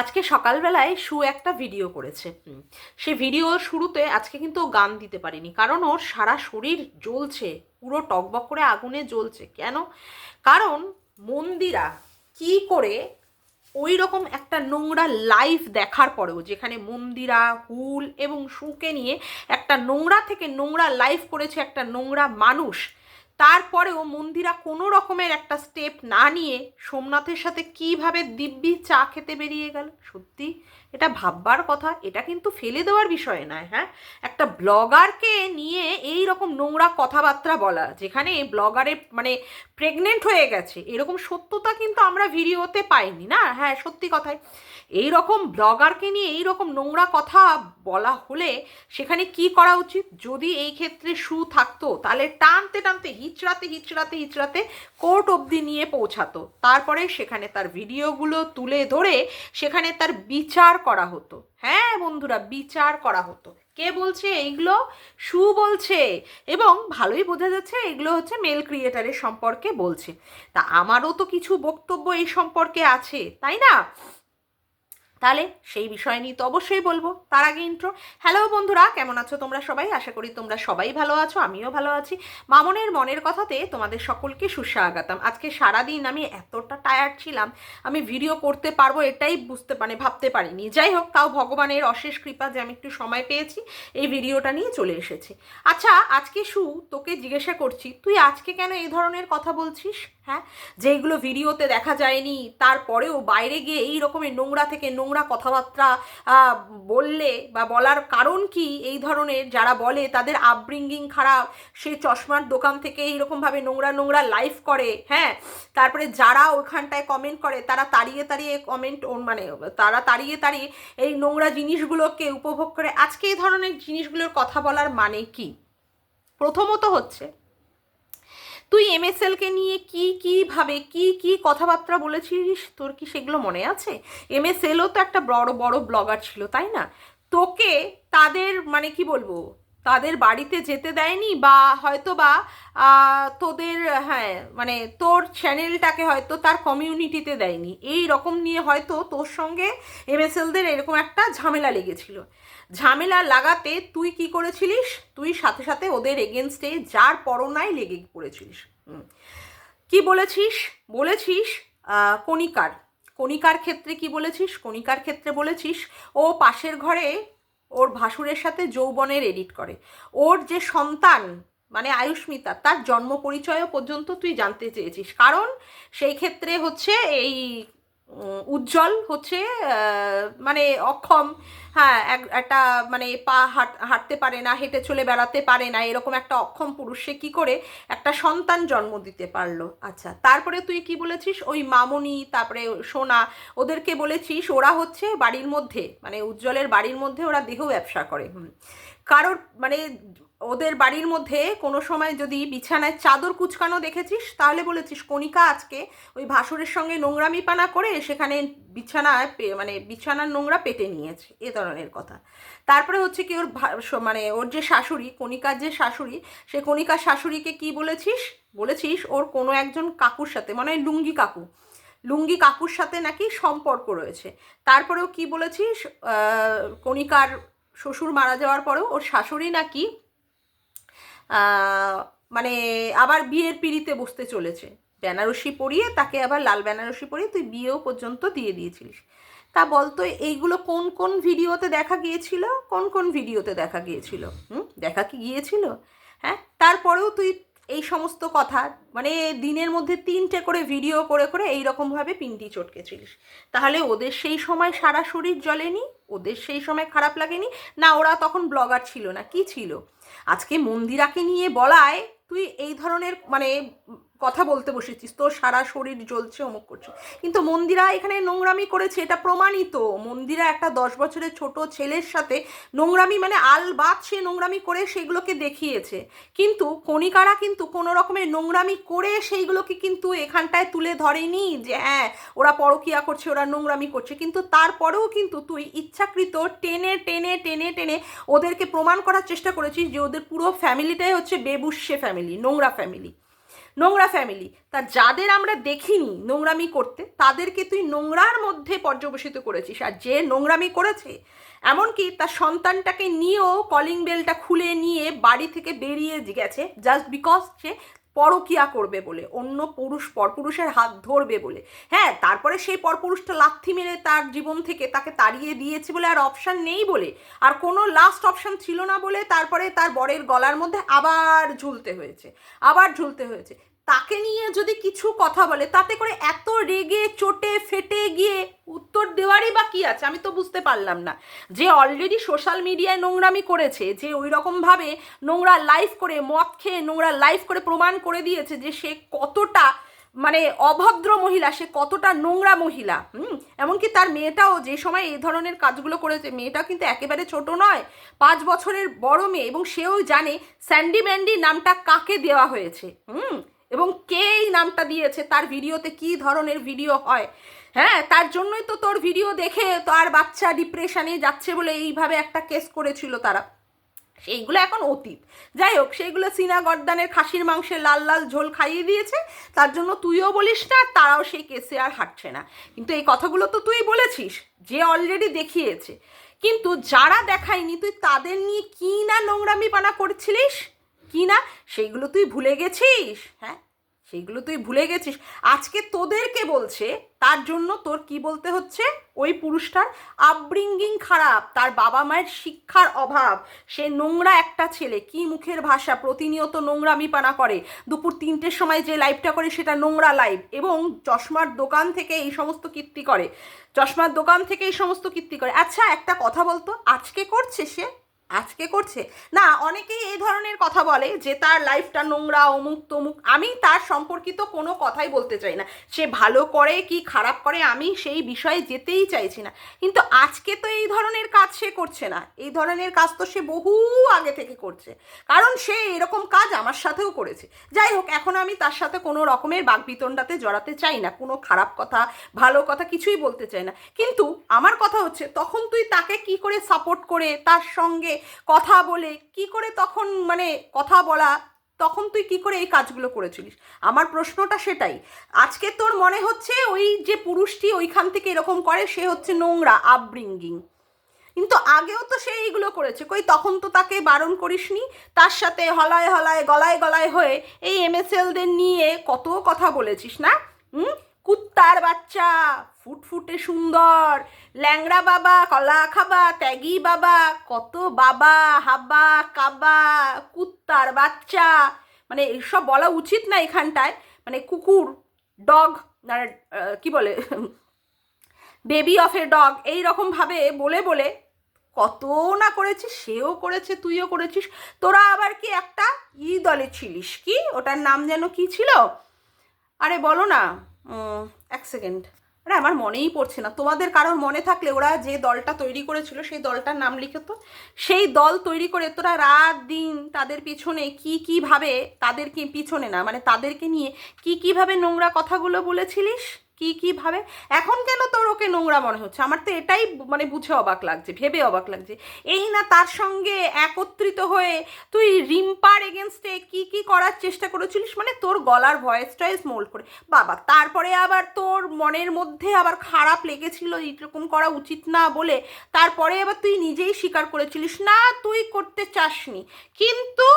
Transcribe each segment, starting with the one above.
আজকে সকালবেলায় সু একটা ভিডিও করেছে। সে ভিডিও শুরুতে আজকে কিন্তু গান দিতে পারিনি। কারণ ওর সারা শরীর জ্বলছে, পুরো টকবক করে আগুনে জ্বলছে। কেন? কারণ মন্দিরা কি করে ওই রকম একটা নোংরা লাইফ দেখার পরেও, যেখানে মন্দিরা, হুল এবং সুকে নিয়ে একটা নোংরা থেকে নোংরা লাইফ করেছে একটা নোংরা মানুষ তারপরেও মন্দিরা কোনো রকমের একটা স্টেপ না নিয়ে সোমনাথের সাথে কীভাবে দিব্যি চা খেতে বেরিয়ে গেল? সত্যি এটা ভাববার কথা, এটা কিন্তু ফেলে দেওয়ার বিষয় নয় হ্যাঁ? একটা ব্লগারকে নিয়ে এই রকম নোংরা কথাবার্তা বলা, যেখানে ব্লগারে মানে প্রেগনেন্ট হয়ে গেছে, এরকম সত্যতা কিন্তু আমরা ভিডিওতে পাইনি, না? হ্যাঁ সত্যি কথাই। এই রকম ব্লগারকে নিয়ে এই রকম নোংরা কথা বলা হলে সেখানে কি করা উচিত? যদি এই ক্ষেত্রে সু থাকতো, তাহলে টানতে টানতে, হিচড়াতে হিচড়াতে হিচড়াতে কোর্ট অবধি নিয়ে পৌঁছাতো। তারপরে সেখানে তার ভিডিওগুলো তুলে ধরে, সেখানে তার বিচার করা হতো। হ্যাঁ বন্ধুরা, বিচার করা হতো। কে বলছে? এইগুলো সু বলছে। এবং ভালোই বোঝা যাচ্ছে এগুলো হচ্ছে মেল ক্রিয়েটারের সম্পর্কে বলছে। তা আমারও তো কিছু বক্তব্য এই সম্পর্কে আছে, তাই না? তাহলে সেই বিষয় নিয়ে তো অবশ্যই বলব। তার আগে ইন্ট্রো হ্যালো বন্ধুরা, কেমন আছো তোমরা সবাই? আশা করি তোমরা সবাই ভালো আছো, আমিও ভালো আছি। মামনের মনের কথাতে তোমাদের সকলকে সুস্বাগতম। আজকে সারাদিন আমি এতটা টায়ার্ড ছিলাম, আমি ভিডিও করতে পারব এটাই বুঝতে মানে ভাবতে পারিনি। যাই হোক, তাও ভগবানের অশেষ কৃপা যে আমি একটু সময় পেয়েছি, এই ভিডিওটা নিয়ে চলে এসেছি। আচ্ছা আজকে সু, তোকে জিজ্ঞাসা করছি, তুই আজকে কেন এই ধরনের কথা বলছিস? হ্যাঁ? যেগুলো ভিডিওতে দেখা যায়নি, তারপরেও বাইরে গিয়ে এই রকমের নোংরা থেকে নোংরা কথাবার্তা বললে বা বলার কারণ কি? এই ধরনের যারা বলে, তাদের আপব্রিঙ্গিং খারাপ। সে চশমার দোকান থেকে এইরকমভাবে নোংরা নোংরা লাইভ করে হ্যাঁ? তারপরে যারা ওখানটায় কমেন্ট করে, তারা তাড়িয়ে তাড়িয়ে কমেন্ট মানে তারা তাড়িয়ে তাড়িয়ে এই নোংরা জিনিসগুলোকে উপভোগ করে। আজকে এই ধরনের জিনিসগুলোর কথা বলার মানে কি? প্রথমত হচ্ছে তুই এমএসএলকে নিয়ে কি কীভাবে কি কি কথাবার্তা বলেছিলিস তোর কি সেগুলো মনে আছে? এমএসএলও তো একটা বড় বড় ব্লগার ছিল, তাই না? তোকে তাদের মানে কি বলব, তাদের বাড়িতে যেতে দেয়নি বা হয়তো বা তোদের হ্যাঁ মানে তোর চ্যানেলটাকে হয়তো তার কমিউনিটিতে দেয়নি। এই রকম নিয়ে হয়তো তোর সঙ্গে এমএসএলদের এরকম একটা ঝামেলা লেগেছিল। ঝামেলা লাগাতে তুই কি করেছিলিস? তুই সাথে সাথে ওদের এগেনস্টে যার পরনায় লেগে পড়েছিলিস। কি বলেছিস? বলেছিস কণিকার। কণিকার ক্ষেত্রে কি বলেছিস? কণিকার ক্ষেত্রে বলেছিস, ও পাশের ঘরে ওর ভাসুরের সাথে যৌবনের এডিট করে। ওর যে সন্তান মানে আয়ুষ্মিতা তার জন্ম পরিচয়ও পর্যন্ত তুই জানতে চেয়েছিস। কারণ সেই ক্ষেত্রে হচ্ছে এই উজ্জ্বল হচ্ছে মানে অক্ষম। হ্যাঁ এক- একটা মানে পা হাঁট, হাঁটতে পারে না, হেঁটে চলে বেড়াতে পারে না, এরকম একটা অক্ষম পুরুষ কী করে? একটা সন্তান জন্ম দিতে পারল। আচ্ছা তারপরে তুই কি বলেছিস? ওই মামনি, তারপরে সোনা, ওদেরকে বলেছিস, ওরা হচ্ছে বাড়ির মধ্যে মানে উজ্জ্বলের বাড়ির মধ্যে ওরা দেহ ব্যবসা করে। কারোর মানে ওদের বাড়ির মধ্যে কোনো সময় যদি বিছানায় চাদর কুচকানো দেখেছিস, তাহলে বলেছিস, কণিকা আজকে ওই ভাসুরের সঙ্গে নোংরামি পানা করে সেখানে বিছানায় মানে বিছানার নোংরা পেটে নিয়েছে। এ ধরনের কথা। তারপরে হচ্ছে কি ওর মানে ওর যে শাশুড়ি, কণিকার যে শাশুড়ি, সে কণিকার শাশুড়িকে কি বলেছিস? বলেছিস ওর কোনো একজন কাকুর সাথে মানে লুঙ্গি কাকু, লুঙ্গি কাকুর সাথে নাকি সম্পর্ক রয়েছে। তারপরেও কি বলেছিস? কণিকার শ্বশুর মারা যাওয়ার পরেও ওর শাশুড়ি নাকি মানে আবার বিয়ের পিড়িতে বসতে চলেছে। বেনারসি পরিয়ে তাকে আবার লাল বেনারসি পরিয়ে তুই বিয়েও পর্যন্ত দিয়ে দিয়েছিলিস। তা বলতো এইগুলো কোন কোন ভিডিওতে দেখা গিয়েছিল? কোন কোন ভিডিওতে দেখা গিয়েছিল? হুম? দেখা কি গিয়েছিল? হ্যাঁ? তারপরেও তুই এই সমস্ত কথা মানে দিনের মধ্যে তিনটে করে ভিডিও করে করে এই পিন্টি চটকেছিলিস। তাহলে ওদের সেই সময় সারা শরীর জ্বলেনি? ওদের সেই সময় খারাপ লাগেনি? না, ওরা তখন ব্লগার ছিল না, কি ছিল? আজকে মন্দিরাকে নিয়ে বলায় তুই এই ধরনের মানে কথা বলতে বসেছিস, তোর সারা শরীর জ্বলছে, অমুক করছে। কিন্তু মন্দিরা এখানে নোংরামি করেছে, এটা প্রমাণিত। মন্দিরা একটা দশ বছরের ছোট ছেলের সাথে নোংরামি মানে আলবাত সে নোংরামি করে সেগুলোকে দেখিয়েছে। কিন্তু কণিকারা কিন্তু কোনো রকমের নোংরামি করে সেইগুলোকে কিন্তু এখানটায় তুলে ধরেনি যে হ্যাঁ ওরা পরকিয়া করছে, ওরা নোংরামি করছে। কিন্তু তারপরেও কিন্তু তুই ইচ্ছাকৃত টেনে টেনে টেনে টেনে ওদেরকে প্রমাণ করার চেষ্টা করেছিস যে ওদের পুরো ফ্যামিলিটাই হচ্ছে বেবুশ্যে ফ্যামিলি নোংরা ফ্যামিলি নোংরা ফ্যামিলি তা যাদের আমরা দেখিনি নোংরামি করতে, তাদেরকে তুই নোংরার মধ্যে পর্যবসিত করেছিস। আর যে নোংরামি করেছে, এমনকি তার সন্তানটাকে নিয়েও কলিং বেলটা খুলে নিয়ে বাড়ি থেকে বেরিয়ে গেছে জাস্ট বিকজ সে পরকিয়া করবে বলে, অন্য পুরুষ পরপুরুষের হাত ধরবে বলে। হ্যাঁ তারপরে সেই পরপুরুষটা লাথি মেরে তার জীবন থেকে তাকে তাড়িয়ে দিয়েছে বলে আর অপশান নেই বলে। আর কোনো লাস্ট অপশান ছিল না বলে তারপরে তার বরের গলার মধ্যে আবার ঝুলতে হয়েছে, আবার ঝুলতে হয়েছে। তাকে নিয়ে যদি কিছু কথা বলে, তাতে করে এত রেগে, চোটে, ফেটে গিয়ে উত্তর দেওয়ারই বা কি আছে? আমি তো বুঝতে পারলাম না। যে অলরেডি সোশ্যাল মিডিয়ায় নোংরামি করেছে, যে ওই রকমভাবে নোংরা লাইভ করে, মদ খেয়ে নোংরা লাইভ করে প্রমাণ করে দিয়েছে যে সে কতটা মানে অভদ্র মহিলা, সে কতটা নোংরা মহিলা, হুম? এমনকি তার মেয়েটাও যে সময় এই ধরনের কাজগুলো করেছে, মেয়েটা কিন্তু একেবারে ছোট নয়, পাঁচ বছরের বড় মেয়ে এবং সেও জানে স্যান্ডি ম্যান্ডি নামটা কাকে দেওয়া হয়েছে, হুম? এবং কে এই নামটা দিয়েছে, তার ভিডিওতে কি ধরনের ভিডিও হয়? হ্যাঁ তার জন্যই তো তোর ভিডিও দেখে তো আর বাচ্চা ডিপ্রেশনে যাচ্ছে বলে এইভাবে একটা কেস করেছিল তারা। সেইগুলো এখন অতীত। যাই হোক, সেইগুলো সিনা গর্দানের খাসির মাংসে লাল লাল ঝোল খাইয়ে দিয়েছে, তার জন্য তুইও বলিস না, তারাও সেই কেসে আর হাঁটছে না। কিন্তু এই কথাগুলো তো তুই বলেছিস, যে অলরেডি দেখিয়েছে। কিন্তু যারা দেখায়নি, তুই তাদের নিয়ে কি না নোংরামি পানা করছিলিস? কি না? সেইগুলো তুই ভুলে গেছিস? হ্যাঁ? সেইগুলো তুই ভুলে গেছিস। আজকে তোদেরকে বলছে, তার জন্য তোর কি বলতে হচ্ছে? ওই পুরুষটার আপব্রিঙ্গিং খারাপ, তার বাবা মায়ের শিক্ষার অভাব। সে নোংরা একটা ছেলে, কি মুখের ভাষা? প্রতিনিয়ত নোংরামি পানা করে। দুপুর তিনটের সময় যে লাইভটা করে, সেটা নোংরা লাইভ এবং চশমার দোকান থেকে এই সমস্ত কীর্তি করে। চশমার দোকান থেকে এই সমস্ত কীর্তি করে। আচ্ছা একটা কথা বলতো, আজকে করছে সে? আজকে করছে। না, অনেকেই এই ধরনের কথা বলে যে তার লাইফটা নোংরা, অমুক তমুক। আমি তার সম্পর্কিত কোনো কথাই বলতে চাই না। সে ভালো করে কি খারাপ করে আমি সেই বিষয়ে যেতেই চাইছি না। কিন্তু আজকে তো এই ধরনের কাজ সে করছে না। এই ধরনের কাজ তো সে বহু আগে থেকে করছে। কারণ সে এরকম কাজ আমার সাথেও করেছে। যাই হোক, এখন আমি তার সাথে কোনো রকমের বাগবিতণ্ডাতে জড়াতে চাই না। কোনো খারাপ কথা, ভালো কথা কিছুই বলতে চাই না। কিন্তু আমার কথা হচ্ছে, তখন তুই তাকে কি করে সাপোর্ট করে তার সঙ্গে কথা বলে, কি করে তখন মানে কথা বলা, তখন তুই কি করে এই কাজগুলো করেছিলিস? আমার প্রশ্নটা সেটাই। আজকে তোর মনে হচ্ছে ওই যে পুরুষটি ওইখান থেকে এরকম করে, সে হচ্ছে নোংরা আপব্রিঙ্গিং কিন্তু আগেও তো সে এইগুলো করেছে। কই, তখন তো তাকে বারণ করিসনি। তার সাথে হলায় হলায়, গলায় গলায় হয়ে এই এমএসএলদের নিয়ে কত কথা বলেছিস না? হুম? কুত্তার বাচ্চা ফুটফুটে সুন্দর। ল্যাংড়া বাবা, কলা খাবা, ত্যাগি বাবা, কত বাবা, হাবা, কাবা, কুত্তার বাচ্চা। মানে এসব বলা উচিত না এখানটায়। মানে কুকুর, ডগ কি বলে? বেবি অফ এ ডগ, এই রকমভাবে বলে বলে কত না করেছিস, সেও করেছে, তুইও করেছিস। তোরা আবার কি একটা ই দলে ছিলিস কি? ওটার নাম যেন কি ছিল? আরে বলো না। এক সেকেন্ড। আরে, আমার মনেই পড়ছে না। তোমাদের কারোর মনে থাকলে ওরা যে দলটা তৈরি করেছিল, সেই দলটার নাম লিখে তো। সেই দল তৈরি করে তোরা রাত দিন তাদের পিছনে কি কীভাবে তাদেরকে, পিছনে না মানে তাদেরকে নিয়ে কি কীভাবে নোংরা কথাগুলো বলেছিলিস? কি কীভাবে এখন কেন তোর ওকে নোংরা মনে হচ্ছে? আমার তো এটাই মানে বুঝে অবাক লাগছে, ভেবে অবাক লাগছে। এই না তার সঙ্গে একত্রিত হয়ে তুই রিম্পার এগেনস্টে কি কি করার চেষ্টা করেছিলিস? মানে তোর গলার ভয়েস টয়েস মোল্ড করে। বাবা, তারপরে আবার তোর মনের মধ্যে আবার খারাপ লেগেছিল এরকম করা উচিত না বলে তারপরে আবার তুই নিজেই স্বীকার করেছিলিস, না, তুই করতে চাসনি। কিন্তু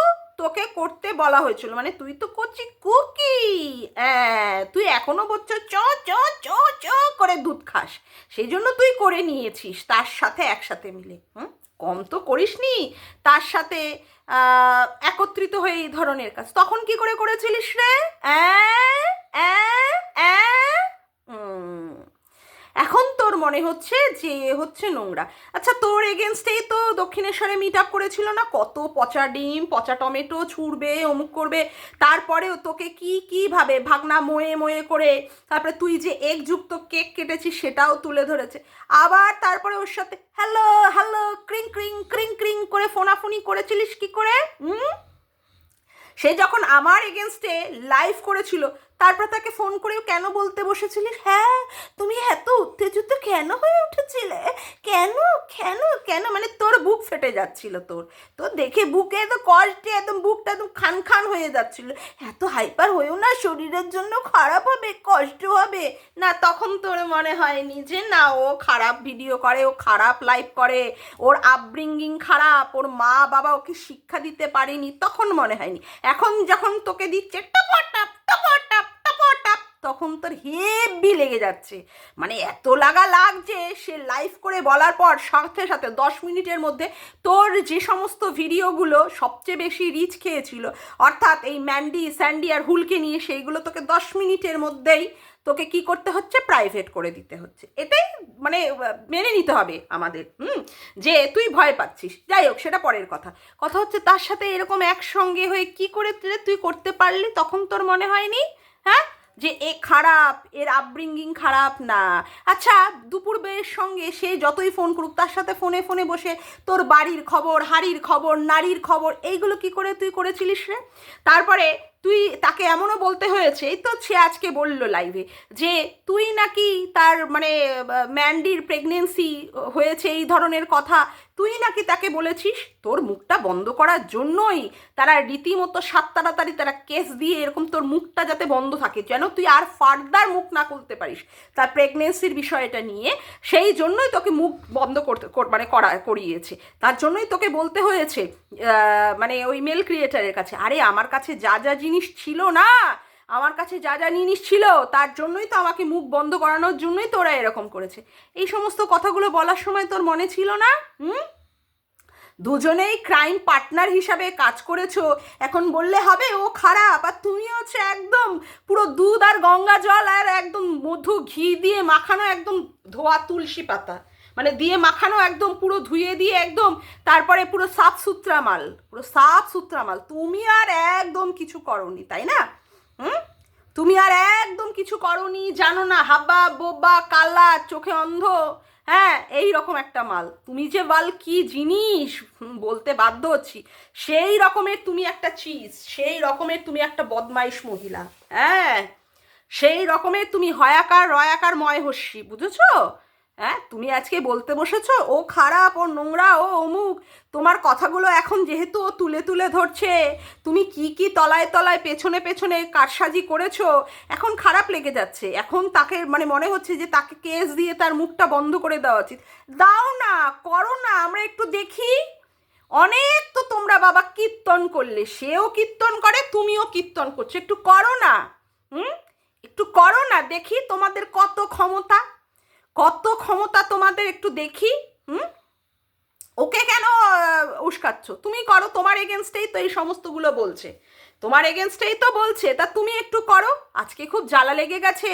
তোকে করতে বলা হয়েছিল। মানে তুই তো করছি কুকি। তুই এখনও বলছো চ চ চ চ করে দুধ খাস। সেই জন্য তুই করে নিয়েছিস তার সাথে একসাথে মিলে। হুম? কম তো করিসনি। তার সাথে একত্রিত হয়ে এই ধরনের কাজ। তখন কি করে করেছিলিস রে? অ্যাঁ, অ্যাঁ, অ্যাঁ? এখন তোর মনে হচ্ছে যে হচ্ছে নোংরা। আচ্ছা তোর এগেনস্টেই তো দক্ষিণেশ্বরে মিট আপ করেছিল না? কত পচা ডিম, পচা টমেটো ছুঁড়বে, অমুক করবে। তারপরেও তোকে কি, কীভাবে ভাগনা ময়ে ময়ে করে তারপরে তুই যে একযুক্ত কেক কেটেছিস সেটাও তুলে ধরেছে। আবার তারপরে ওর সাথে হ্যালো হ্যালো ক্রিং ক্রিং ক্রিং ক্রিং করে ফোনাফোনি করেছিলিস কি করে? হুম? সে যখন আমার এগেনস্টে লাইভ করেছিল তারপর তাকে ফোন করেও কেন বলতে বসেছিলিস? হ্যাঁ তুমি এত উত্তেজিত কেন হয়ে উঠেছিলে? কেন? কেন? কেন? মানে তোর বুক ফেটে যাচ্ছিল তোর। তোর দেখে বুকে তো কষ্টে একদম বুকটা একদম খান খান হয়ে যাচ্ছিল। এত হাইপার হয়েও না শরীরের জন্য খারাপ হবে, কষ্ট হবে? না, তখন তোর মনে হয়নি যে না, ও খারাপ ভিডিও করে, ও খারাপ লাইভ করে, ওর আপব্রিঙ্গিং খারাপ, ওর মা বাবা ওকে শিক্ষা দিতে পারেনি, তখন মনে হয়নি। এখন যখন তোকে দিচ্ছে টপটাপ টপটাপ টপটাপ তখন তোর হেভি লেগে যাচ্ছে। মানে এত লাগা লাগছে, সে লাইভ করে বলার পর সাথে সাথে দশ মিনিটের মধ্যে তোর যে সমস্ত ভিডিওগুলো সবচেয়ে বেশি রিচ খেয়েছিল, অর্থাৎ এই ম্যান্ডি স্যান্ডি আর হুলকে নিয়ে সেইগুলো তোকে দশ মিনিটের মধ্যেই তোকে কি করতে হচ্ছে? প্রাইভেট করে দিতে হচ্ছে। এটাই মানে মেনে নিতে হবে আমাদের, হুম? যে তুই ভয় পাচ্ছিস। যাই হোক, সেটা পরের কথা। কথা হচ্ছে তার সাথে এরকম একসঙ্গে হয়ে কি করে তুই- তুই করতে পারলি? তখন তোর মনে হয়নি? হ্যাঁ? যে এ খারাপ, এর আপব্রিঙ্গিং খারাপ না। আচ্ছা দুপুর বেয়ের সঙ্গে সে যতই ফোন করুক, তার সাথে ফোনে ফোনে বসে তোর বাড়ির খবর, হাড়ির খবর, নারীর খবর, এইগুলো কি করে তুই করেছিলিস রে? তারপরে তুই তাকে এমনও বলতে হয়েছে, এই তো সে আজকে বলল লাইভে যে তুই নাকি তার মানে ম্যান্ডির প্রেগনেন্সি হয়েছে এই ধরনের কথা, তুই নাকি তাকে বলেছিস? তোর মুখটা বন্ধ করার জন্যই তারা রীতিমতো সাত তাড়াতাড়ি তারা কেস দিয়ে এরকম তোর মুখটা যাতে বন্ধ থাকে, যেন তুই আর ফার্দার মুখ না খুলতে পারিস তার প্রেগনেন্সির বিষয়টা নিয়ে। সেই জন্যই তোকে মুখ বন্ধ করতে মানে করা, করিয়েছে। তার জন্যই তোকে বলতে হয়েছে মানে ওই মেল ক্রিয়েটারের কাছে, আরে, আমার কাছে যা যা জিনিস ছিল না। আমার কাছে যা যা জিনিস ছিল, তার জন্যই তো আমাকে মুখ বন্ধ করানোর জন্যই তোরা এরকম করেছে। এই সমস্ত কথাগুলো বলার সময় তোর মনে ছিল না? হুম? দুজনেই ক্রাইম পার্টনার হিসাবে কাজ করেছ। এখন বললে হবে, ও খারাপ, আর তুমি হচ্ছে একদম পুরো দুধ আর গঙ্গা জল আর একদম মধু ঘি দিয়ে মাখানো একদম ধোয়া তুলসী পাতা। মানে দিয়ে মাখানো একদম পুরো ধুয়ে দিয়ে একদম তারপরে পুরো সাফ সুতরা মাল পুরো সাফ সুতরা মাল তুমি আর একদম কিছু করনি, তাই না? হুম? তুমি আর একদম কিছু করনি, জানো না, হাব্বা, বোব্বা, কালা, চোখে অন্ধ। হ্যাঁ এই রকম একটা মাল। তুমি যে বাল কি জিনিস? বলতে বাধ্য হচ্ছি। সেই রকমের তুমি একটা চিজ, সেই রকমের তুমি একটা বদমাইশ মহিলা। হ্যাঁ সেই রকমের তুমি হয়াকার, রয়াকার ময় হস্যি বুঝেছ? হ্যাঁ তুমি আজকে বলতে বসেছো? ও খারাপ, ও নোংরা, ও অমুক। তোমার কথাগুলো এখন যেহেতু ও তুলে তুলে ধরছে, তুমি কি কি তলায় তলায়, পেছনে পেছনে কারসাজি করেছ, এখন খারাপ লেগে যাচ্ছে। এখন তাকে মানে মনে হচ্ছে যে তাকে কেস দিয়ে তার মুখটা বন্ধ করে দেওয়া উচিত। দাও না, করো না, আমরা একটু দেখি। অনেক তো তোমরা বাবা কীর্তন করলে, সেও কীর্তন করে, তুমিও কীর্তন করছ। একটু করো না, হুম? একটু করো না, দেখি তোমাদের কত ক্ষমতা। কত ক্ষমতা তোমাদের একটু দেখি, হুম? ওকে কেন উস্কাচ্ছ? তুমি করো, তোমার এগেনস্টেই তো এই সমস্তগুলো বলছে। তোমার এগেনস্টেই তো বলছে, তা তুমি একটু করো। আজকে খুব জ্বালা লেগে গেছে।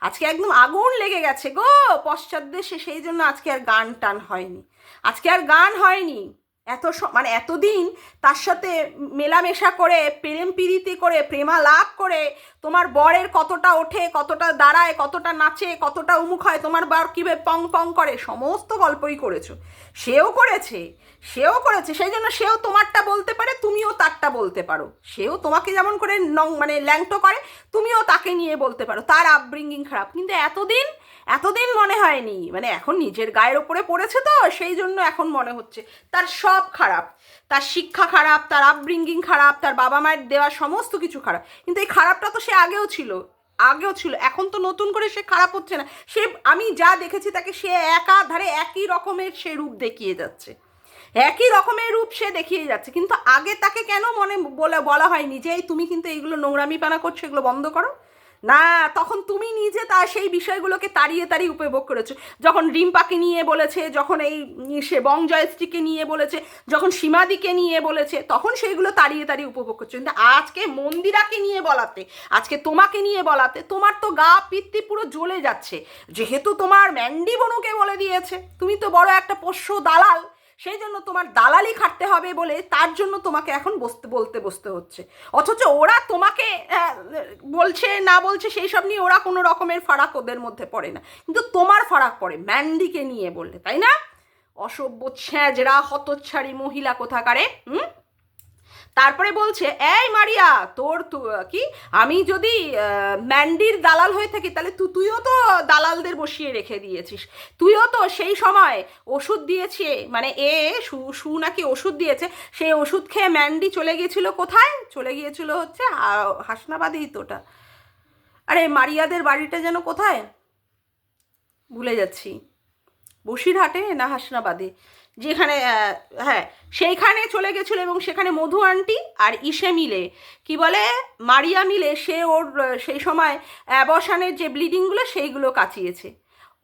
আজকে একদম আগুন লেগে গেছে গো। পশ্চাৎ দেশে সেই জন্য আজকে আর গান টান হয়নি। আজকে আর গান হয়নি। এত মানে এতদিন তার সাথে মেলামেশা করে প্রেম প্রীতি করে প্রেমা লাভ করে, তোমার বরের কতটা ওঠে, কতটা দাঁড়ায়, কতটা নাচে, কতটা উমুখ হয়, তোমার বর কীভাবে পং পং করে, সমস্ত গল্পই করেছ। সেও করেছে সেও করেছে, সেই জন্য সেও তোমারটা বলতে পারে, তুমিও তারটা বলতে পারো। সেও তোমাকে যেমন করে নং মানে ল্যাংটো করে, তুমিও তাকে নিয়ে বলতে পারো। তার আপব্রিঙ্গিং খারাপ। কিন্তু এতদিন এতদিন মনে হয়নি। মানে এখন নিজের গায়ের ওপরে পড়েছে তো, সেই জন্য এখন মনে হচ্ছে। তার সব খারাপ। তার শিক্ষা খারাপ, তার আপব্রিঙ্গিং খারাপ, তার বাবা মায়ের দেওয়া সমস্ত কিছু খারাপ। কিন্তু এই খারাপটা তো সে আগেও ছিল। আগেও ছিল। এখন তো নতুন করে সে খারাপ হচ্ছে না। সে, আমি যা দেখেছি তাকে সে একাধারে একই রকমের সে রূপ দেখিয়ে যাচ্ছে। একই রকমের রূপ সে দেখিয়ে যাচ্ছে। কিন্তু আগে তাকে কেন মনে বলে, বলা হয়নি যে, এই তুমি কিন্তু এইগুলো নোংরামি পানা করছ, এগুলো বন্ধ করো? না, তখন তুমি নিজে তা সেই বিষয়গুলোকে তাড়িয়ে তাড়িয়ে উপভোগ করেছ। যখন রিম্পাকে নিয়ে বলেছে, যখন এই সে বং জয়শ্রীকে নিয়ে বলেছে, যখন সীমাদিকে নিয়ে বলেছে, তখন সেইগুলো তাড়িয়ে তাড়িয়ে উপভোগ করছ। কিন্তু আজকে মন্দিরাকে নিয়ে বলাতে, আজকে তোমাকে নিয়ে বলাতে, তোমার তো গা পিত্তি পুরো জ্বলে যাচ্ছে। যেহেতু তোমার ম্যান্ডি বনুকে বলে দিয়েছে, তুমি তো বড় একটা পোষ্য দালাল। সেই জন্য তোমার দালালি খাটতে হবে বলে তার জন্য তোমাকে এখন বসতে বলতে বসতে হচ্ছে। অথচ ওরা তোমাকে আহ, বলছে না বলছে সেই সব নিয়ে ওরা কোনো রকমের ফারাক ওদের মধ্যে পড়ে না। কিন্তু তোমার ফারাক পড়ে ম্যান্ডিকে নিয়ে বললে তাই না? অসভ্য ছ্যাঁজরা হতচ্ছাড়ি মহিলা কোথাকারে হুম? তারপরে বলছে, এই মারিয়া, তোর কি? আমি যদি ম্যান্ডির দালাল হয়ে থাকি, তাহলে তু, তুইও তো দালালদের বসিয়ে রেখে দিয়েছিস। তুইও তো সেই সময় ওষুধ দিয়েছে মানে এ, সু সু নাকি ওষুধ দিয়েছে, সেই ওষুধ খেয়ে ম্যান্ডি চলে গিয়েছিল কোথায়? চলে গিয়েছিল হচ্ছে হাসনাবাদেই তোটা। আরে মারিয়াদের বাড়িটা যেন কোথায়? ভুলে যাচ্ছি। বসিরহাটে না হাসনাবাদে? যেখানে হ্যাঁ সেইখানে চলে গেছিল এবং সেখানে মধু আন্টি আর ইসে মিলে। কি বলে? মারিয়া মিলে সে ওর সেই সময় অ্যাবসানের যে ব্লিডিংগুলো সেইগুলো কাচিয়েছে।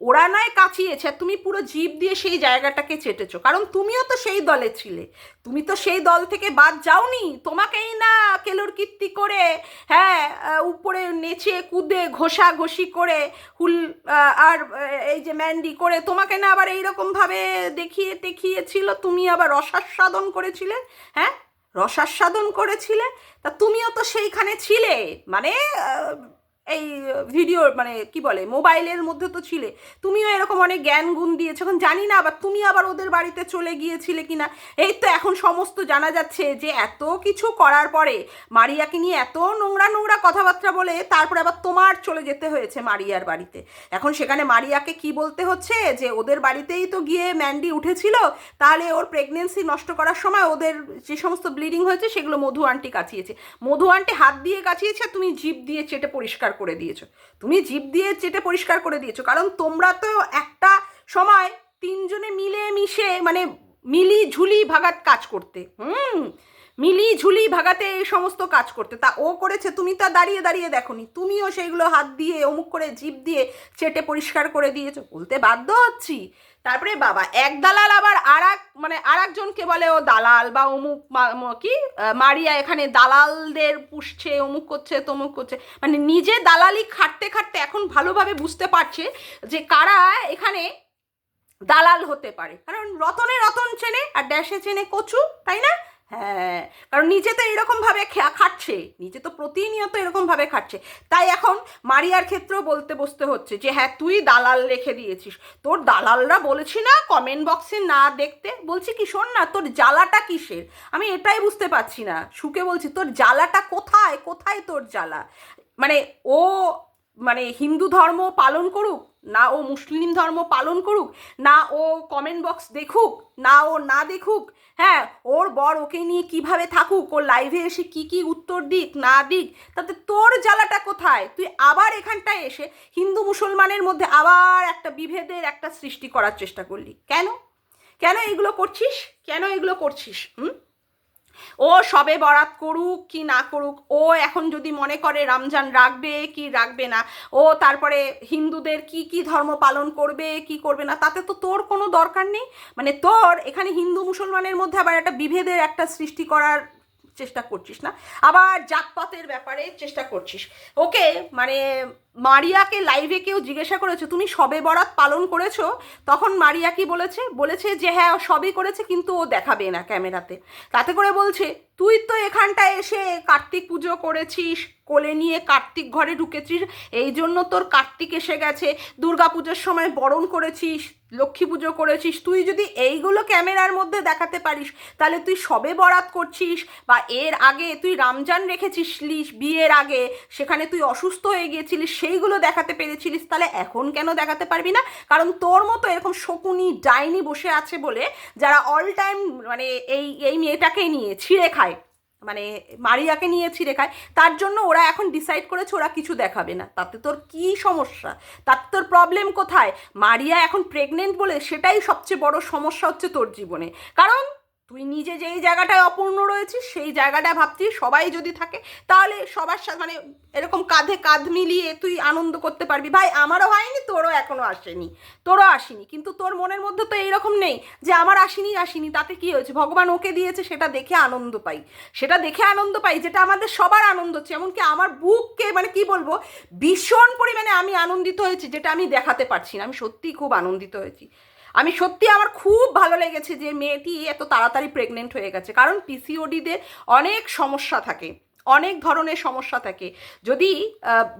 ওরা নয় কাচিয়েছে তুমি পুরো জিভ দিয়ে সেই জায়গাটাকে চেটেছো। কারণ তুমিও তো সেই দলে ছিলে। তুমি তো সেই দল থেকে বাদ যাওনি। তোমাকেই না কেলোর কীর্তি করে হ্যাঁ উপরে নেচে কুদে ঘষা ঘষি করে হুল আর এই যে ম্যান্ডি করে, তোমাকে না আবার এইরকমভাবে দেখিয়ে টেখিয়েছিল তুমি আবার রসাস্বাদন করেছিলে? হ্যাঁ রসাস্বাদন করেছিলে? তা তুমিও তো সেইখানে ছিলে। মানে এই ভিডিও মানে কি বলে, মোবাইলের মধ্যে তো ছিলে। তুমিও এরকম অনেক জ্ঞান গুণ দিয়েছ। এখন জানি না, আবার তুমি আবার ওদের বাড়িতে চলে গিয়েছিলে কিনা। এই তো এখন সমস্ত জানা যাচ্ছে যে এত কিছু করার পরে মারিয়াকে নিয়ে এত নোংরা নোংরা কথাবার্তা বলে তারপরে আবার তোমার চলে যেতে হয়েছে মারিয়ার বাড়িতে। এখন সেখানে মারিয়াকে কি বলতে হচ্ছে? যে ওদের বাড়িতেই তো গিয়ে ম্যান্ডি উঠেছিল, তাহলে ওর প্রেগনেন্সি নষ্ট করার সময় ওদের যে সমস্ত ব্লিডিং হয়েছে, সেগুলো মধু আন্টি কাচিয়েছে। মধু আন্টি হাত দিয়ে কাচিয়েছে আর তুমি জিভ দিয়ে চেটে পরিষ্কার করে দিয়েছ। তুমি জিভ দিয়ে চেটে পরিষ্কার করে দিয়েছ। কারণ তোমরা তো একটা সময় তিনজনে মিলে মিশে মানে মিলি ঝুলি ভাগাত কাজ করতে। হুম, মিলি ঝুলি ভাগাতে এই সমস্ত কাজ করতে। তা ও করেছে, তুমি তা দাঁড়িয়ে দাঁড়িয়ে দেখোনি। তুমিও সেইগুলো হাত দিয়ে, অমুক করে জিভ দিয়ে চেটে পরিষ্কার করে দিয়েছ। বলতে বাধ্য হচ্ছি। তারপরে বাবা, এক দালাল আবার আর মানে আর একজনকে বলে ও দালাল বা অমুক কি? মারিয়া এখানে দালালদের পুষছে, অমুক করছে, তমুক করছে। মানে নিজে দালালি খাটতে খাটতে এখন ভালোভাবে বুঝতে পারছে যে কারা এখানে দালাল হতে পারে। কারণ রতনে রতন চেনে আর ড্যাশে চেনে কচু, তাই না? হ্যাঁ কারণ নিচে তো এরকমভাবে খা- খাটছে নিচে তো প্রতিনিয়ত এরকমভাবে খাটছে তাই এখন মারিয়ার ক্ষেত্রেও বলতে বসতে হচ্ছে যে হ্যাঁ তুই দালাল রেখে দিয়েছিস। তোর দালালরা বলেছি না কমেন্ট বক্সে না দেখতে? বলছি কি, শোন না, তোর জ্বালাটা কিসের? আমি এটাই বুঝতে পারছি না। সুকে বলছি, তোর জ্বালাটা কোথায়? কোথায় তোর জ্বালা? মানে ও মানে হিন্দু ধর্ম পালন করুক না ও মুসলিম ধর্ম পালন করুক, না ও কমেন্ট বক্স দেখুক, না ও না দেখুক হ্যাঁ ওর বর ওকে নিয়ে কীভাবে থাকুক, ওর লাইভে এসে কি কি উত্তর দিক, না দিক, তাতে তোর জ্বালাটা কোথায়? তুই আবার এখানটায় এসে হিন্দু মুসলমানের মধ্যে আবার একটা বিভেদের একটা সৃষ্টি করার চেষ্টা করলি। কেন? কেন এগুলো করছিস? কেন এগুলো করছিস? হুম? ও সবে বরাত করুক কি না করুক, ও এখন যদি মনে করে রমজান রাখবে কি রাখবে না, ও তারপরে হিন্দুদের কি কি ধর্ম পালন করবে, কি করবে না, তাতে তো তোর কোনো দরকার নেই? মানে তোর, এখানে হিন্দু মুসলমানের মধ্যে আবার একটা বিভেদের একটা সৃষ্টি করার চেষ্টা করছিস না? আবার জাতপাতের ব্যাপারে চেষ্টা করছিস। ওকে মানে মারিয়াকে লাইভে কেউ জিজ্ঞাসা করেছে, তুমি সবে বরাত পালন করেছ? তখন মারিয়া কি বলেছে? বলেছে যে হ্যাঁ সবই করেছে, কিন্তু ও দেখাবে না ক্যামেরাতে। তাতে করে বলছে, তুই তো এখানটায় এসে কার্তিক পুজো করেছিস, কোলে নিয়ে কার্তিক ঘরে ঢুকেছিস, এই জন্য তোর কার্তিক এসে গেছে, দুর্গা পুজোর সময় বরণ করেছিস, লক্ষ্মী পুজো করেছিস, তুই যদি এইগুলো ক্যামেরার মধ্যে দেখাতে পারিস, তাহলে তুই সবে বরাত করছিস বা এর আগে তুই রামজান রেখেছিস, লিস, বিয়ের আগে, সেখানে তুই অসুস্থ হয়ে গিয়েছিলিস সেইগুলো দেখাতে পেরেছিলিস, তাহলে এখন কেন দেখাতে পারবি না? কারণ তোর মতো এরকম শকুনি ডাইনি বসে আছে বলে যারা অল টাইম মানে এই এই মেয়েটাকে নিয়ে ছিঁড়ে খায় মানে মারিয়াকে নিয়ে ছিঁড়ে খায়, তার জন্য ওরা এখন ডিসাইড করেছে ওরা কিছু দেখাবে না। তাতে তোর কি সমস্যা? তাতে তোর প্রবলেম কোথায়? মারিয়া এখন প্রেগনেন্ট বলে সেটাই সবচেয়ে বড় সমস্যা হচ্ছে তোর জীবনে। কারণ তুই নিজে যেই জায়গাটায় অপূর্ণ রয়েছিস, সেই জায়গাটা ভাবছিস সবাই যদি থাকে, তাহলে সবার সাথে মানে এরকম কাঁধে কাঁধ মিলিয়ে তুই আনন্দ করতে পারবি। ভাই, আমারও হয়নি, তোরও এখনও আসেনি। তোরও আসেনি, কিন্তু তোর মনের মধ্যে তো এইরকম নেই যে আমার আসেনি আসেনি, তাতে কি হয়েছে? ভগবান ওকে দিয়েছে সেটা দেখে আনন্দ পাই। সেটা দেখে আনন্দ পাই যেটা আমাদের সবার আনন্দ হচ্ছে, এমনকি আমার বুককে মানে কি বলব, ভীষণ পরিমাণে আমি আনন্দিত হয়েছি, যেটা আমি দেখাতে পারছি না। আমি সত্যিই খুব আনন্দিত হয়েছি। আমি সত্যি আমার খুব ভালো লেগেছে যে মেয়েটি এত তাড়াতাড়ি প্রেগনেন্ট হয়ে গেছে। কারণ পিসিওডিদের অনেক সমস্যা থাকে, অনেক ধরনের সমস্যা থাকে। যদি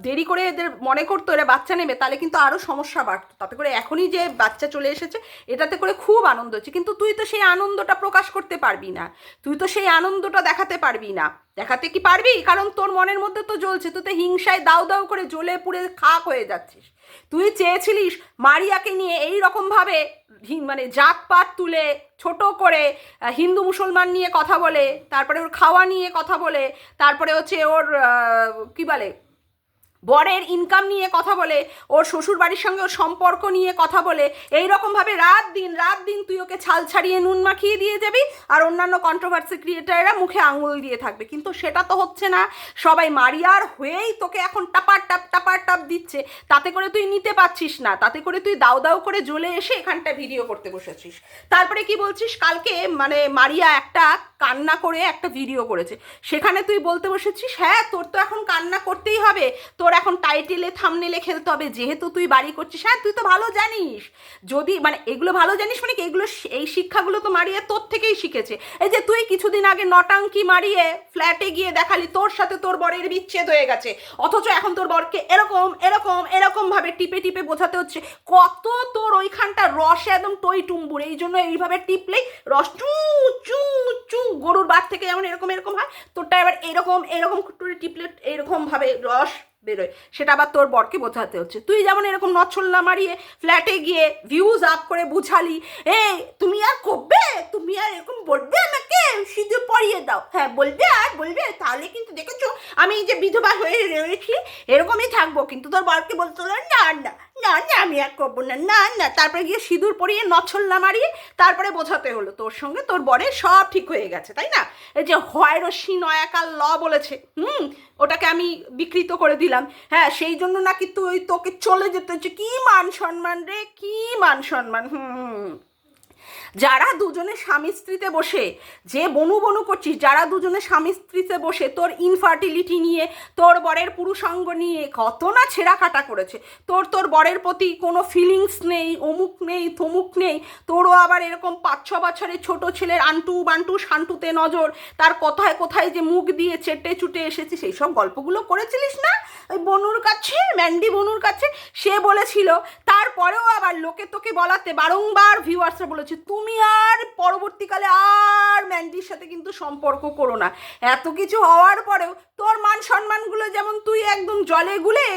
দেরি করে এদের মনে করতো, এরা বাচ্চা নেবে, তাহলে কিন্তু আরও সমস্যা বাড়তো। তাতে করে এখনই যে বাচ্চা চলে এসেছে, এটাতে করে খুব আনন্দ হচ্ছে। কিন্তু তুই তো সেই আনন্দটা প্রকাশ করতে পারবি না। তুই তো সেই আনন্দটা দেখাতে পারবি না। দেখাতে কি পারবি? কারণ তোর মনের মধ্যে তো জ্বলছে, তুই তো হিংসায় দাউ দাউ করে জ্বলে পুড়ে খাক হয়ে যাচ্ছিস। তুই চেয়েছিলিস মারিয়াকে নিয়ে এই রকমভাবে মানে জাতপাত তুলে, ছোট করে হিন্দু মুসলমান নিয়ে কথা বলে, তারপরে ওর খাওয়া নিয়ে কথা বলে, তারপরে হচ্ছে ওর কি বলে বরের ইনকাম নিয়ে কথা বলে, ওর শ্বশুর বাড়ির সঙ্গে ওর সম্পর্ক নিয়ে কথা বলে এই রকমভাবে রাত দিন রাত দিন তুই ওকে ছাল ছাড়িয়ে নুন মাখিয়ে দিয়ে যাবি আর অন্যান্য কন্ট্রোভার্সি ক্রিয়েটাররা মুখে আঙুল দিয়ে থাকবে। কিন্তু সেটা তো হচ্ছে না। সবাই মারিয়ার হয়েই তোকে এখন টাপার টাপ টাপার টাপ দিচ্ছে। তাতে করে তুই নিতে পারছিস না। তাতে করে তুই দাউ দাউ করে জ্বলে এসে এখানটা ভিডিও করতে বসেছিস। তারপরে কি বলছিস? কালকে মানে মারিয়া একটা কান্না করে একটা ভিডিও করেছে। সেখানে তুই বলতে বসেছিস হ্যাঁ তোর তো এখন কান্না করতেই হবে। তোর এখন টাইটেলে থামনেলে খেলতে হবে। যেহেতু তুই বাড়ি করছিস হ্যাঁ তুই তো ভালো জানিস। যদি মানে এগুলো ভালো জানিস মানে কি? এগুলো এই শিক্ষাগুলো তো মারিয়ে তোর থেকেই শিখেছে। এই যে তুই কিছুদিন আগে নটাঙ্কি মারিয়ে ফ্ল্যাটে গিয়ে দেখালি, তোর সাথে তোর বরের বিচ্ছেদ হয়ে গেছে। অথচ এখন তোর বরকে এরকম এরকম এরকম ভাবে টিপে টিপে বোঝাতে হচ্ছে। কত তোর ওইখানটা রসে একদম টই টুম্বুর। এই জন্য এইভাবে টিপলেই রস চু চু চু, গরুর বার থেকে যেমন এরকম এরকম হয়, তোরটা এবার এরকম এরকম টিপলে, এরকম ভাবে রস বেরোয়। সেটা আবার তোর বরকে বোঝাতে হচ্ছে। তুই যেমন এরকম নছল্লা মারিয়ে ফ্ল্যাটে গিয়ে ভিউজ আপ করে বুঝালি এই তুমি আর করবে? তুমি আর এরকম বলবে আমাকে? সিঁদুর পরিয়ে দাও। হ্যাঁ বলবে আর বলবে? তাহলে কিন্তু দেখেছ আমি যে বিধবা হয়ে রয়েছি, এরকমই থাকব। কিন্তু তোর বরকে বলতে না না। না না, আমি আর করব না না না। তারপরে গিয়ে সিঁদুর পরিয়ে নছল্লা মারিয়ে তারপরে বোঝাতে হলো তোর সঙ্গে, তোর বরে সব ঠিক হয়ে গেছে, তাই না? এই যে হয় রশ্মি নয়াকাল ল বলেছে, হুম? ওটাকে আমি বিকৃত করে দিলাম। হ্যাঁ সেই জন্য নাকি তুই তোকে চলে যেতে হচ্ছে। কী মান সম্মান রে, কী মান সম্মান হুম। যারা দুজনে স্বামী স্ত্রীতে বসে, যে বনু বনু করছিস, যারা দুজনে স্বামী স্ত্রীতে বসে, তোর ইনফার্টিলিটি নিয়ে, তোর বরের পুরুষাঙ্গ নিয়ে কত না ছেঁড়া কাটা করেছে। তোর তোর বরের প্রতি কোনো ফিলিংস নেই, অমুক নেই থমুক নেই, তোরও আবার এরকম পাঁচ, ছ বছরের ছোট ছেলের আন্টু বান্টু শান্টুতে নজর, তার কোথায় কোথায় যে মুখ দিয়ে চেটে চুটে এসেছে, সেই সব গল্পগুলো করেছিলিস না? ওই বনুর কাছে, ম্যান্ডি বনুর কাছে? সে বলেছিল, তারপরেও আবার লোকে তোকে বলাতে বারংবার ভিউয়ার্সরা বলেছে, তুমি আর পরবর্তীকালে আর ম্যান্ডির সাথে কিন্তু সম্পর্ক করো না। এত কিছু হওয়ার পরেও তোর মান সম্মানগুলো যেমন তুই একদম জলে গুলে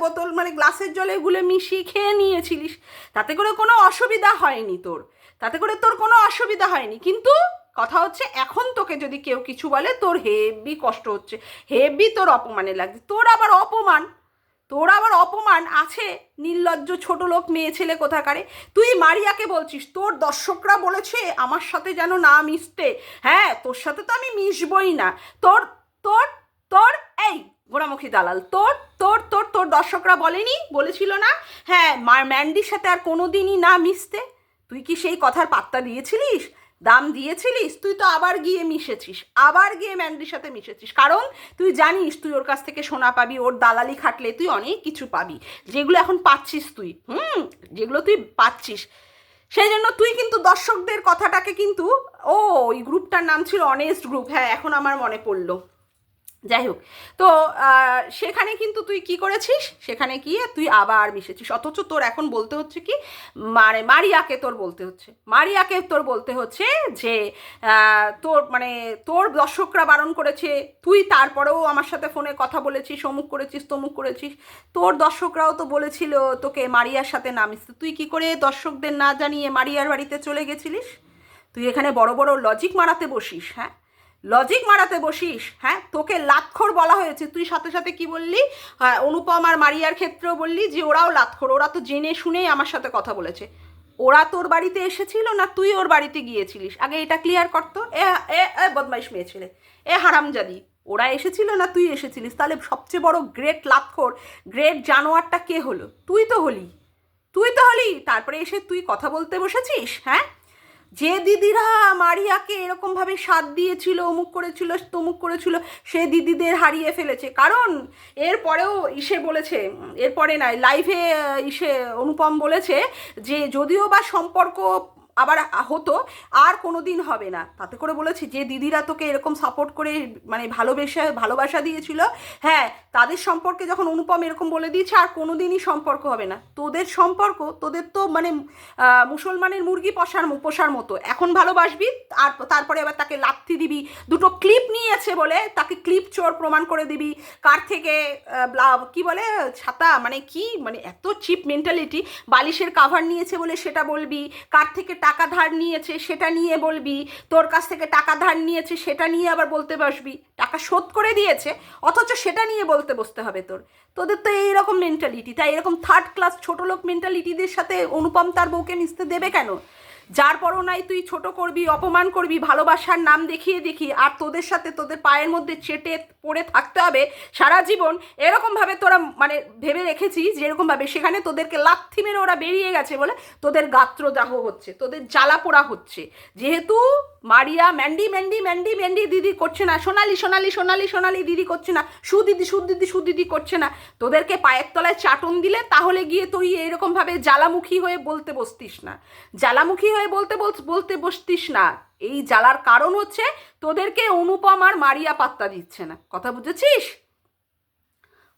বোতল মানে গ্লাসের জলে গুলে মিশিয়ে খেয়ে নিয়েছিলিস, তাতে করে কোনো অসুবিধা হয়নি তোর। তাতে করে তোর কোনো অসুবিধা হয়নি। কিন্তু কথা হচ্ছে এখন তোকে যদি কেউ কিছু বলে, তোর হেভি কষ্ট হচ্ছে। হেভি তোর অপমানে লাগছে। তোর আবার অপমান। তোর আবার অপমান? আছে নির্লজ্জ ছোট লোক, মেয়ে ছেলে কোথাকারে? তুই মারিয়াকে বলছিস, তোর দর্শকরা বলেছে আমার সাথে যেন না মিশতে। হ্যাঁ তোর সাথে তো আমি মিশবই না। তোর তোর তোর, এই গোড়ামুখী দালাল, তোর তোর তোর তোর দর্শকরা বলেনি? বলেছিল না? হ্যাঁ মা- ম্যান্ডির সাথে আর কোনো দিনই না মিশতে। তুই কি সেই কথার পাত্তা দিয়েছিলিস? দাম দিয়েছিলিস, তুই তো আবার গিয়ে মিশেছিস, আবার গিয়ে ম্যান্ডির সাথে মিশেছিস। কারণ তুই জানিস, তুই ওর কাছ থেকে সোনা পাবি, ওর দালালি খাটলে তুই অনেক কিছু পাবি। যেগুলো এখন পাচ্ছিস তুই, হুম? যেগুলো তুই পাচ্ছিস। সেই জন্য তুই কিন্তু দর্শকদের কথাটাকে কিন্তু, ও, ওই গ্রুপটার নাম ছিল অনেস্ট গ্রুপ হ্যাঁ এখন আমার মনে পড়ল। যাই হোক, তো সেখানে কিন্তু তুই কি করেছিস? সেখানে গিয়ে তুই আবার মিশেছিস। অথচ তোর এখন বলতে হচ্ছে কি মানে মারিয়াকে তোর বলতে হচ্ছে। মারিয়াকে তোর বলতে হচ্ছে যে তোর মানে তোর দর্শকরা বারণ করেছে, তুই তারপরেও আমার সাথে ফোনে কথা বলেছিস, অমুক করেছিস, তমুক করেছিস। তোর দর্শকরাও তো বলেছিল তোকে মারিয়ার সাথে না মিশতে। তুই কি করে দর্শকদের না জানিয়ে মারিয়ার বাড়িতে চলে গেছিলিস? তুই এখানে বড় বড় লজিক মারাতে বসিস হ্যাঁ? লজিক মারাতে বসিস হ্যাঁ? তোকে লাতখোর বলা হয়েছে। তুই সাথে সাথে কি বললি? হ্যাঁ, অনুপম আর মারিয়ার ক্ষেত্রেও বললি যে ওরাও লাতখোর ওরা তো জেনে শুনেই আমার সাথে কথা বলেছে। ওরা তোর বাড়িতে এসেছিল না তুই ওর বাড়িতে গিয়েছিলিস? আগে এটা ক্লিয়ার করতো এ এ বদমাইশ মেয়ে ছেলে এ হারামজাদি ওরা এসেছিল না তুই এসেছিলিস? তাহলে সবচেয়ে বড় গ্রেট লাতখোর গ্রেট জানোয়ারটা কে হলো? তুই তো হলি। তুই তো হলি। তারপরে এসে তুই কথা বলতে বসেছিস হ্যাঁ? যে দিদিরা মারিয়াকে এরকমভাবে সাথ দিয়েছিল, অমুক করেছিল, তমুক করেছিল, সে দিদিদের হারিয়ে ফেলেছে। কারণ এরপরেও ইসে বলেছে, এরপরে নাই লাইভে ইসে অনুপম বলেছে যে, যদিও বা সম্পর্ক আবার হতো, আর কোনো দিন হবে না। তাতে করে বলেছি যে দিদিরা তোকে এরকম সাপোর্ট করে মানে ভালোবেসা, ভালোবাসা দিয়েছিল হ্যাঁ তাদের সম্পর্কে যখন অনুপম এরকম বলে দিয়েছে, আর কোনো দিনই সম্পর্ক হবে না। তোদের সম্পর্ক, তোদের তো মানে মুসলমানের মুরগি পশার পোষার মতো। এখন ভালোবাসবি, আর তারপরে আবার তাকে লাথি দিবি। দুটো ক্লিপ নিয়েছে বলে, তাকে ক্লিপ চোর প্রমাণ করে দিবি। কার থেকে কি বলে, ছাতা মানে কি মানে এত চিপ মেন্টালিটি বালিশের কাভার নিয়েছে বলে সেটা বলবি। কার থেকে টাকা ধার নিয়েছে, সেটা নিয়ে বলবি। তোর কাছ থেকে টাকা ধার নিয়েছে, সেটা নিয়ে আবার বলতে বসবি। টাকা শোধ করে দিয়েছে, অথচ সেটা নিয়ে বলতে বসতে হবে তোর। তোদের তো এইরকম মেন্টালিটি তাই এরকম থার্ড ক্লাস ছোট লোক মেন্টালিটিদের সাথে অনুপম তার বউকে মিশতে দেবে কেন? যার পরও নাই তুই ছোট করবি, অপমান করবি, ভালোবাসার নাম দেখিয়ে দেখি আর তোদের সাথে তোদের পায়ের মধ্যে চেটে পড়ে থাকতে হবে সারা জীবন। এরকমভাবে তোরা মানে ভেবে রেখেছিস যেরকমভাবে সেখানে তোদেরকে লাথি মেরে ওরা বেরিয়ে গেছে বলে তোদের গাত্রদাহ হচ্ছে, তোদের জ্বালা পোড়া হচ্ছে। যেহেতু Maria Mandy Mandy Mandy Mandy দিদি করছে না, সোনালি সোনালি সোনালি সোনালি দিদি করছে না, সুদিদি সুদিদি সুদিদি করছে না, তোদেরকে পায়ের তলায় চাটন দিলে তাহলে গিয়ে তুই এরকমভাবে জ্বালামুখী হয়ে বলতে বসতিস না। জ্বালামুখী হয়ে বলতে বল- বলতে বসতিস না। এই জ্বালার কারণ হচ্ছে তোদেরকে অনুপম আর মারিয়া পাত্তা দিচ্ছে না। কথা বুঝেছিস?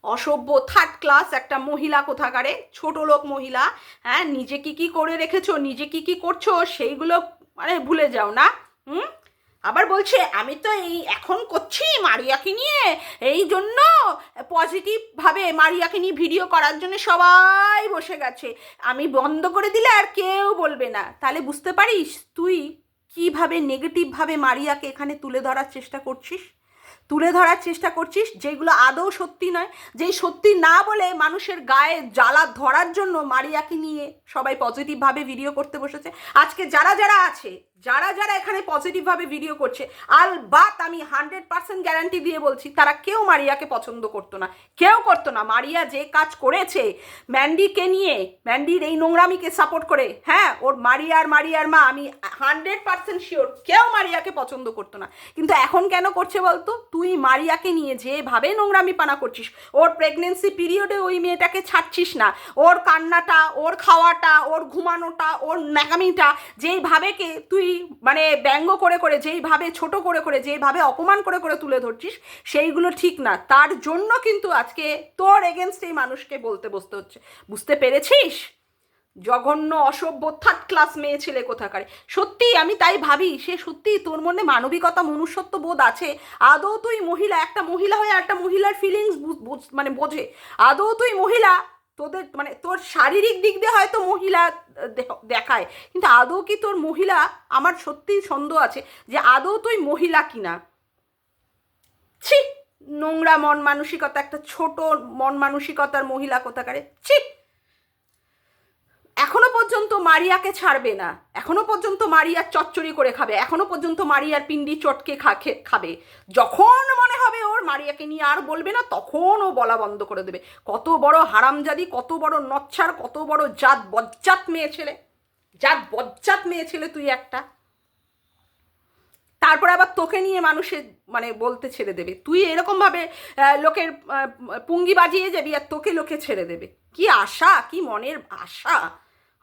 অসভ্য থার্ড ক্লাস একটা মহিলা কোথাকারে? ছোট লোক মহিলা হ্যাঁ নিজে কি কি করে রেখেছো, নিজে কি কি করছ, সেইগুলো মানে ভুলে যাও না, হুম? আবার বলছে, আমি তো এই এখন করছি মারিয়াকে নিয়ে, এই জন্য পজিটিভভাবে মারিয়াকে নিয়ে ভিডিও করার জন্য সবাই বসে গেছে। আমি বন্ধ করে দিলে আর কেউ বলবে না। তাহলে বুঝতে পারিস তুই? কীভাবে নেগেটিভভাবে মারিয়াকে এখানে তুলে ধরার চেষ্টা করছিস? তুলে ধরার চেষ্টা করছিস যেগুলো আদৌ সত্যি নয়, যেই সত্যি না বলে মানুষের গায়ে জ্বালা ধরার জন্য মারিয়াকে নিয়ে সবাই পজিটিভভাবে ভিডিও করতে বসেছে। আজকে যারা যারা আছে যারা যারা এখানে পজিটিভভাবে ভিডিও করছে, আলবাত আমি হান্ড্রেড পার্সেন্ট গ্যারান্টি দিয়ে বলছি, তারা কেউ মারিয়াকে পছন্দ করতো না। কেউ করতো না। মারিয়া যে কাজ করেছে, ম্যান্ডিকে নিয়ে, ম্যান্ডির এই নোংরামিকে সাপোর্ট করে হ্যাঁ ওর মারিয়ার মারিয়ার মা, আমি হান্ড্রেড পার্সেন্ট শিওর কেউ মারিয়াকে পছন্দ করতো না। কিন্তু এখন কেন করছে বলতো? তুই মারিয়াকে নিয়ে যেভাবে নোংরামি পানা করছিস, ওর প্রেগনেন্সি পিরিয়ডে ওই মেয়েটাকে ছাড়ছিস না, ওর কান্নাটা, ওর খাওয়াটা, ওর ঘুমানোটা, ওর ন্যাকামিটা, যেইভাবে কে তুই মানে ব্যঙ্গ করে করে যেইভাবে ছোট করে করে যেইভাবে অপমান করে করে তুলে ধরছিস, সেইগুলো ঠিক না। তার জন্য কিন্তু আজকে তোর এগেনস্ট এই মানুষকে বলতে বসতে হচ্ছে। বুঝতে পেরেছিস? জঘন্য, অসভ্য থার্ড ক্লাস মেয়ে ছেলে কোথাকার। সত্যি আমি তাই ভাবি, সে সত্যি তোর মনে মানবিকতা, মনুষ্যত্ব বোধ আছে? আদৌ তুই মহিলা, একটা মহিলা হয়ে একটা মহিলার ফিলিংস মানে বোঝে? আদৌ তুই মহিলা তোদের মানে তোর শারীরিক দিক দিয়ে হয়তো মহিলা দেখায়, কিন্তু আদৌ কি তোর মহিলা, আমার সত্যিই সন্দেহ আছে যে আদৌ তুই মহিলা কিনা? ছি! নোংরা মন মানসিকতা, একটা ছোট মন মানসিকতার মহিলা কোথাকারে? ছি! মারিয়াকে ছাড়বে না। এখনও পর্যন্ত মারিয়ার চচ্চড়ি করে খাবে। এখনও পর্যন্ত মারিয়ার পিন্ডি চটকে খাবে। যখন মনে হবে ওর মারিয়াকে নিয়ে আর বলবে না, তখন ও বলা বন্ধ করে দেবে। কত বড় হারামজাদি, কত বড় নচ্ছার, কত বড় জাত বজ্জাত মেয়ে ছেলে। জাত বজ্জাত মেয়ে ছেলে তুই একটা। তারপরে আবার তোকে নিয়ে মানুষের মানে বলতে ছেড়ে দেবে। তুই এরকমভাবে লোকের পুঙ্গি বাজিয়ে যাবি আর তোকে লোকে ছেড়ে দেবে। কি আশা, কি মনের আশা।